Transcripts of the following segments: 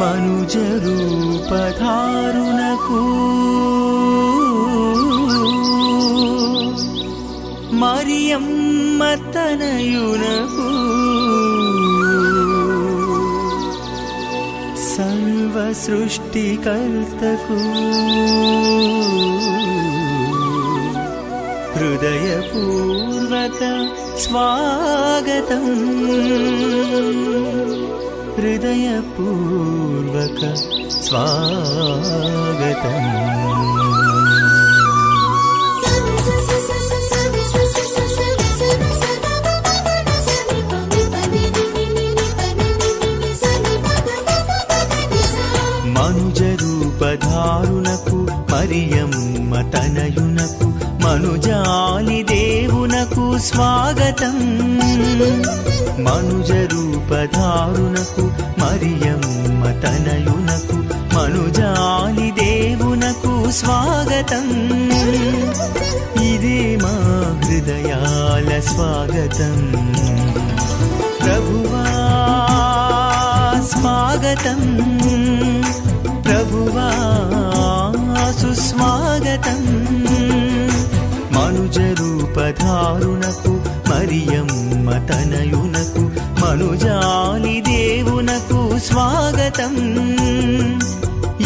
మనుజ రూపధారునకు మరియమ్మ తనయునకు సృష్టికర్తకు హృదయపూర్వక స్వాగతం. హృదయపూర్వక స్వాగతం. మనుజరూపధారునకు మరియమ్మ తనయునకు మనుజాలి స్వాగతం. మనుజ రూపధారునకు మరియమ్మ తనయునకు మనుజాలి దేవునకు స్వాగతం. ఇదే మా హృదయాల స్వాగతం. ప్రభువా స్వాగతం. ప్రభువా సుస్వాగతం. రూపధారునకు మరియమ్మ తనయునకు మనుజాలి దేవునకు స్వాగతం.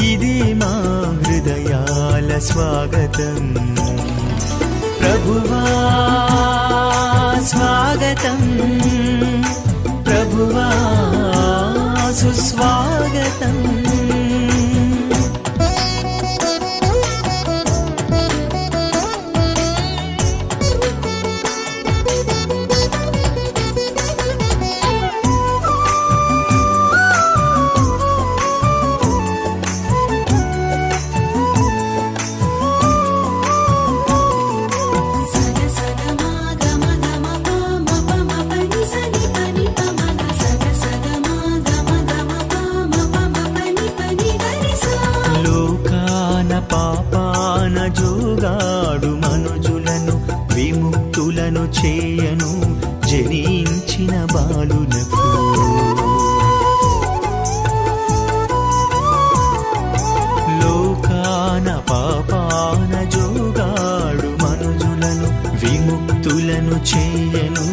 ఇదే మా హృదయాల స్వాగతం. ప్రభువా స్వాగతం. ప్రభువా సుస్వాగతం. జోగాడు మనుజులను విముక్తులను చేయను జనించిన బాలునకు. లోకాన పాపాన జోగాడు మనుజులను విముక్తులను చేయను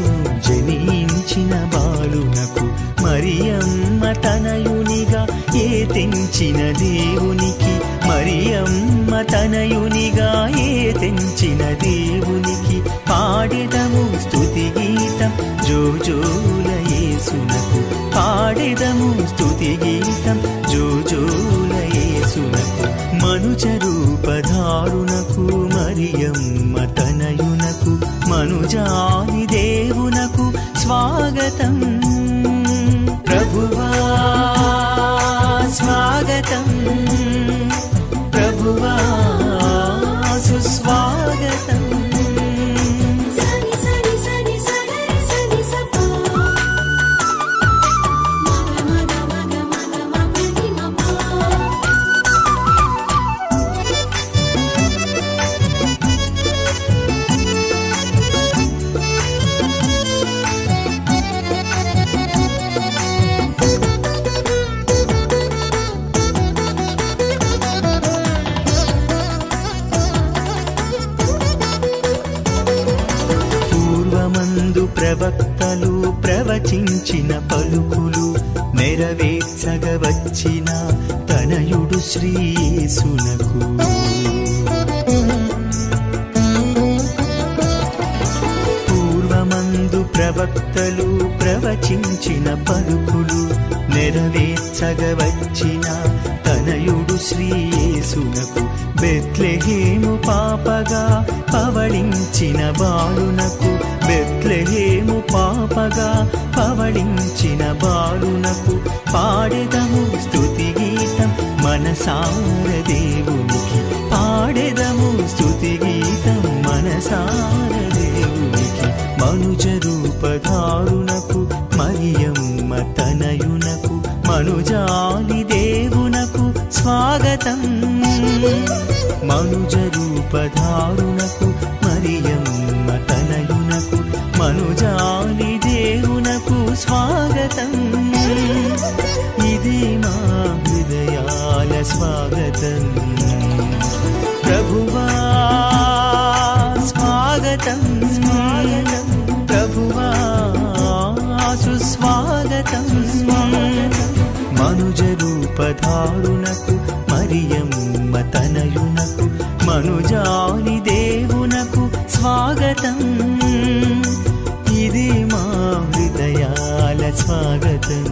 జనించిన బాలునకు. మరియమ్మ తనయునిగా ఏ దేవునికి పాడెదము స్తుతి గీతం. జోజోల యేసునకు పాడెదము స్తుతి గీతం. జోజోల యేసునకు మనుచరు ప్రవచించిన పలుకులు నెరవేర్చగవచ్చిన తనయుడు శ్రీయేసునకు. పూర్వమందు ప్రవక్తలు ప్రవచించిన పలుకులు నెరవేర్చగవచ్చిన తనయుడు శ్రీయేసునకు. బెత్లెహేము పాపగా పవళించిన బాలునకు బెత్లెహేము పాపగా పవళించిన బాలునకు పాడెదము స్తుతి గీతం. మనసార దేవునికి పాడెదము స్తుతి గీతం. మనసార దేవునికి మనుజ రూపధారునకు మరియమ్మ తనయునకు మనుజాలి దేవునకు స్వాగతం. మనుజ రూపధారునకు మరియమ్మ జాలి దేవునకు స్వాగతం. ఇది మా హృదయాల స్వాగతం. ప్రభువా స్వాగతం స్వాగతం. ప్రభువా సుస్వాగతం. మనుజ రూపధారునకు మరియమ్మ తనయునకు మనుజాని దేవునకు స్వాగతం. ഹരിമാ ഹൃദയാല സ്വാഗതം.